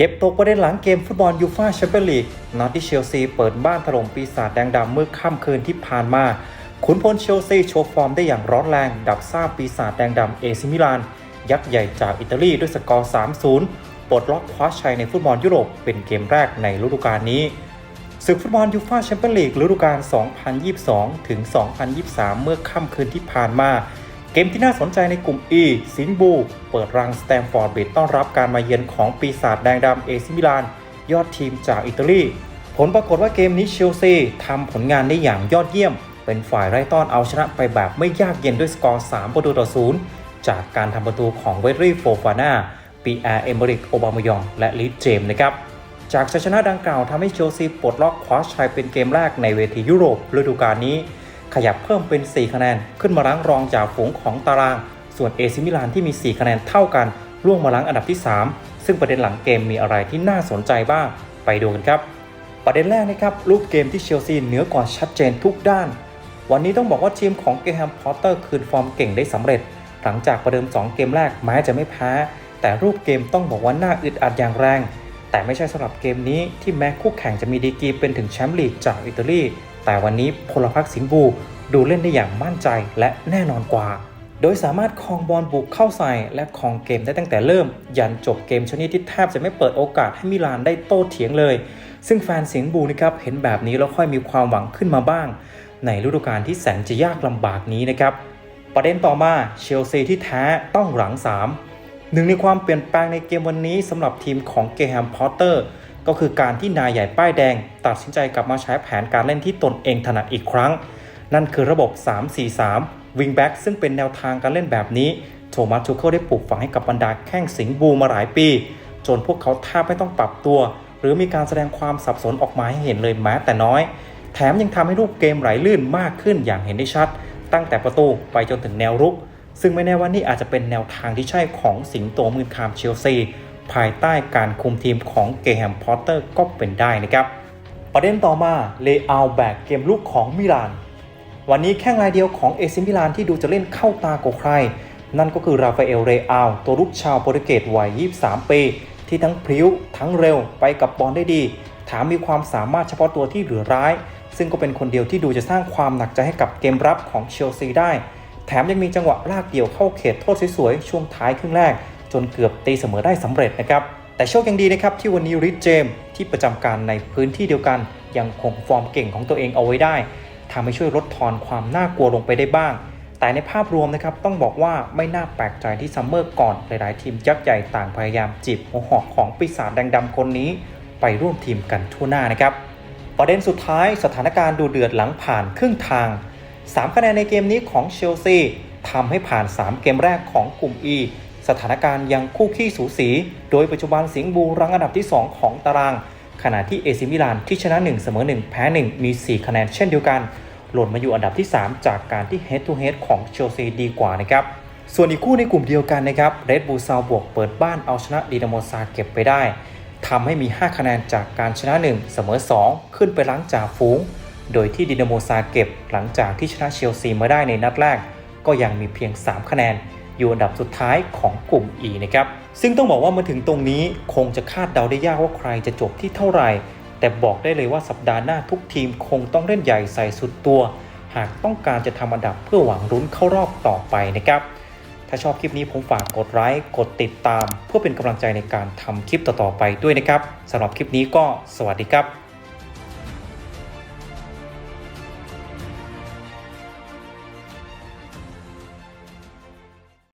เก็บตกประเด็นหลังเกมฟุตบอลยูฟ่าแชมเปี้ยนลีกนัดที่เชลซีเปิดบ้านถล่มปีศาจแดงดำเมื่อค่ำคืนที่ผ่านมา ขุนพลเชลซีโชว์ฟอร์มได้อย่างร้อนแรง ดับซ่าปีศาจแดงดำเอซิมิลาน ยักษ์ใหญ่จากอิตาลีด้วยสกอร์ 3-0 ปลดล็อกคว้าชัยในฟุตบอลยุโรปเป็นเกมแรกในฤดูกาลนี้ศึกฟุตบอลยูฟ่าแชมเปี้ยนลีกฤดูกาล 2022 ถึง 2023 เมื่อค่ำคืนที่ผ่านมา เกมที่น่าสนใจในกลุ่ม E สิงบู เปิดรังสแตมฟอร์ดบิดต้อนรับการมาเยือนของปีศาจแดงดำเอซิมิลาน ยอดทีมจากอิตาลี ผลปรากฏว่าเกมนี้เชลซีทำผลงานได้อย่างยอดเยี่ยม เป็นฝ่ายไร้ต้อนเอาชนะไปแบบไม่ยากเย็นด้วยสกอร์ 3 ประตูต่อ0จากการทำประตูของเวรีโฟฟาน่าปีแอร์เอเมริกโอบามายอง และลิเจมนะครับจากชัยชนะดังกล่าวทำให้เชลซีปลดล็อกคว้าชัยเป็นเกมแรกในเวทียุโรปฤดูกาลนี้ ขยับเพิ่มเป็น 4 คะแนน ขึ้นมารั้งรองจากฝูงของตาราง ส่วนเอซิมิลานที่มี 4 คะแนนเท่ากันล่วงมารั้งอันดับที่ 3 ซึ่งประเด็นหลังเกมมีอะไรที่น่าสนใจบ้างไปดูกันครับประเด็นแรกนะครับรูปเกมที่เชลซีเหนือกว่าชัดเจนทุกด้าน วันนี้ต้องบอกว่าทีมของเกแฮมพอตเตอร์คืนฟอร์มเก่งได้สำเร็จ หลังจากประเดิม 2 เกมแรกแม้จะไม่แพ้แต่รูปเกมต้องบอกว่าน่าอึดอัดอย่างแรง แต่ไม่ใช่สำหรับเกมนี้ที่แม้คู่แข่งจะมีดีกรีเป็นถึงแชมป์ลีกจากอิตาลี แต่วันนี้พลพรรคสิงห์บูดูเล่นได้อย่างมั่นใจและแน่นอนกว่า โดยสามารถครองบอลบุกเข้าใส่และครองเกมได้ตั้งแต่เริ่ม ยันจบเกมชนิดที่แทบจะไม่เปิดโอกาสให้มิลานได้โต้เถียงเลย ซึ่งแฟนสิงห์บูนะครับเห็นแบบนี้แล้วค่อยมีความหวังขึ้นมาบ้าง ในฤดูกาลที่แสนจะยากลำบากนี้นะครับประเด็นต่อมาเชลซีที่แท้ต้องหลัง3หนึ่งในความเปลี่ยนแปลงในเกมวันนี้สำหรับทีมของเกแฮมพอตเตอร์ ก็คือการที่นายใหญ่ป้ายแดง ตัดสินใจกลับมาใช้แผนการเล่นที่ตนเองถนัดอีกครั้ง นั่นคือระบบ 3-4-3 วิงแบ็กซึ่งเป็นแนวทางการเล่นแบบนี้โทมัสทูเคิลได้ปลูกฝังให้กับบรรดาแข้งสิงห์บูมาหลายปี จนพวกเขาแทบไม่ต้องปรับตัว หรือมีการแสดงความสับสนออกมาให้เห็นเลยแม้แต่น้อย แถมยังทำให้รูปเกมไหลลื่นมากขึ้นอย่างเห็นได้ชัด ตั้งแต่ประตูไปจนถึงแนวรุก ซึ่งไม่แน่ว่านี่อาจจะเป็นแนวทางที่ใช่ของสิงโตมือคามเชลซี ภายใต้การคุมทีมของเกแฮมพอตเตอร์ก็เป็นได้นะครับ ประเด็นต่อมาเลอาแบกเกมลุกของมิลาน วันนี้แข้งรายเดียวของเอซิมิลานที่ดูจะเล่นเข้าตากว่าใคร นั่นก็คือราฟาเอลเรอาลตัวลุกชาวโปรตุเกสวัย 23 ปี ที่ทั้งพริ้วทั้งเร็วไปกับบอลได้ดีถามมีความสามารถเฉพาะตัวที่เหลือร้าย ซึ่งก็เป็นคนเดียวที่ดูจะสร้างความหนักใจให้กับเกมรับของเชลซีได้ แถมยังมีจังหวะลากเดี่ยวเข้าเขตโทษสวยๆช่วงท้ายครึ่งแรก จนเกือบตีเสมอได้สำเร็จนะครับ แต่โชคยังดีนะครับที่วันนี้ริชเจมที่ประจำการในพื้นที่เดียวกัน ยังคงฟอร์มเก่งของตัวเองเอาไว้ได้ทำให้ช่วยลดทอนความน่ากลัวลงไปได้บ้าง แต่ในภาพรวมนะครับต้องบอกว่าไม่น่าแปลกใจที่ซัมเมอร์ก่อนหลายๆทีมยักษ์ใหญ่ต่างพยายามจีบหัวหอกของปีศาจแดงดำคนนี้ ไปร่วมทีมกันทั่วหน้านะครับประเด็นสุดท้ายสถานการณ์ดูเดือดหลังผ่านครึ่งทาง 3 คะแนนในเกมนี้ของเชลซีทำให้ผ่าน 3 เกมแรกของกลุ่ม E สถานการณ์ยังคู่ขี้สูสี โดยปัจจุบันสิงห์บูรังอันดับที่ 2 ของตาราง ขณะที่เอซิมิลานที่ชนะ 1 เสมอ 1 แพ้ 1 มี 4 คะแนนเช่นเดียวกัน หล่นมาอยู่อันดับที่ 3 จากการที่ head to head ของเชลซีดีกว่านะครับส่วนอีกคู่ในกลุ่มเดียวกันนะครับเรดบูลซาวบวกเปิดบ้านเอาชนะดีนาโมซาเก็บไปได้ทำให้มี 5 คะแนนจากการชนะ 1 เสมอ 2 ขึ้นไปล้างจ่าฝูง โดยที่ดินาโมซาเก็บหลังจากที่ชนะเชลซีมาได้ในนัดแรก ก็ยังมีเพียง 3 คะแนน อยู่อันดับสุดท้ายของกลุ่ม E นะครับ ซึ่งต้องบอกว่ามาถึงตรงนี้คงจะคาดเดาได้ยากว่าใครจะจบที่เท่าไหร่ แต่บอกได้เลยว่าสัปดาห์หน้าทุกทีมคงต้องเล่นใหญ่ใส่สุดตัว หากต้องการจะทำอันดับเพื่อหวังรุ้นเข้ารอบต่อไปนะครับ ถ้าชอบคลิปนี้ผมฝากกดไลค์กดติดตาม เพื่อเป็นกำลังใจในการทำคลิปต่อๆไปด้วยนะครับสำหรับคลิปนี้ก็สวัสดีครับ